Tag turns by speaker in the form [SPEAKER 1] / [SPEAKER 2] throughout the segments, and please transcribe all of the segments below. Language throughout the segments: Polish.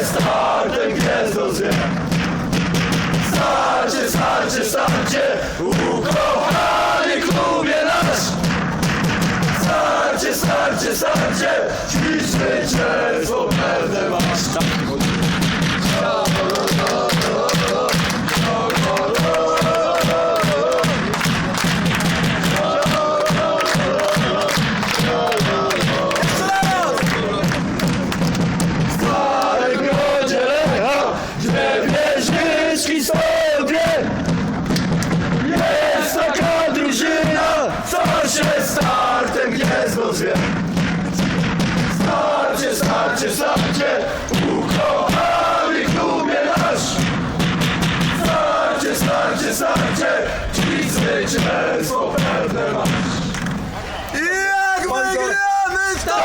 [SPEAKER 1] jest hartem gniazdo Starcie, starcie, starcie Ukochany klubie nasz. Starcie, starcie, starcie Ćwiczmy cię, co pewne masz.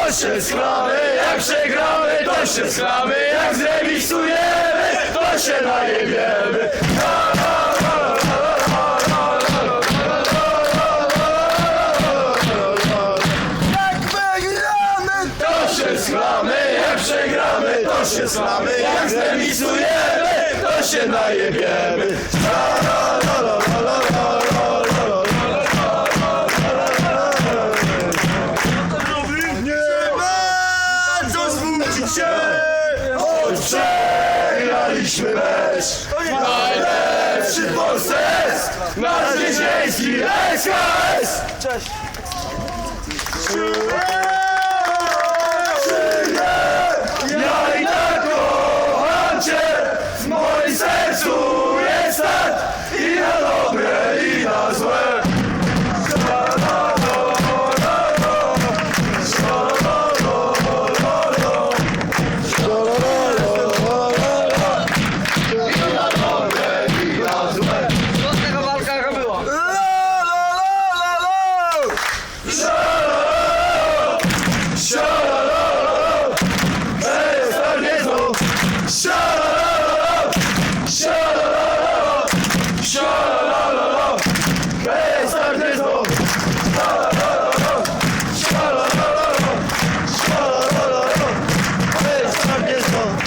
[SPEAKER 1] To się schlamy, jak przegramy, to się schlamy, jak zremisujemy, to się najebiemy.
[SPEAKER 2] Jak wygramy
[SPEAKER 1] To się schlamy, jak przegramy, to się schlamy, jak zremisujemy, to się najebiemy. Przegraliśmy mecz, najlepszy w Polsce. Jest nasz zwycięski SKS.
[SPEAKER 2] Cześć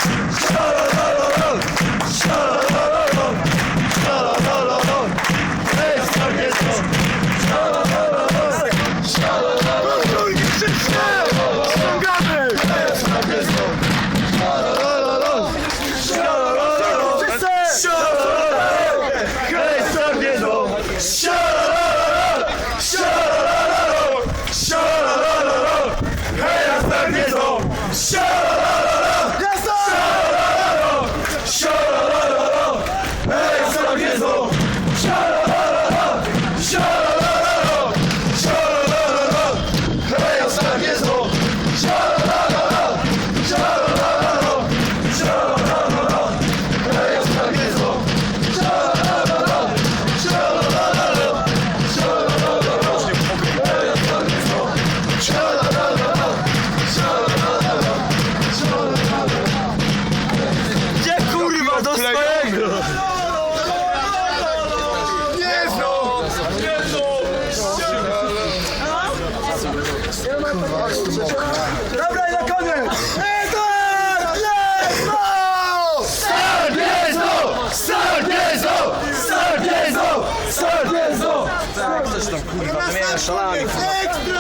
[SPEAKER 1] So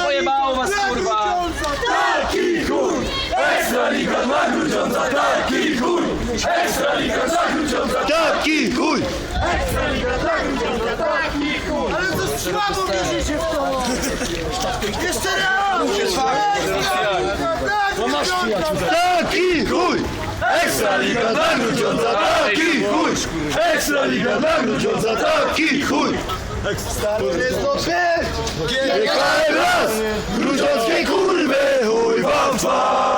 [SPEAKER 2] Pojebało was kurwa
[SPEAKER 1] Taki chuj! Ekstra liga dla grudziąca! Taki chuj! Ekstra liga dla grudziąca! Taki chuj!
[SPEAKER 2] Ale to słabo wierzycie w to Jeszcze raz
[SPEAKER 1] Taki chuj! Ekstra liga dla grudziąca! Taki chuj! Ekstra liga dla grudziąca! Taki chuj! GKM raz! Grudziąckiej kurwy! Chuj wam w twarz! Sargiezo pięć! GKM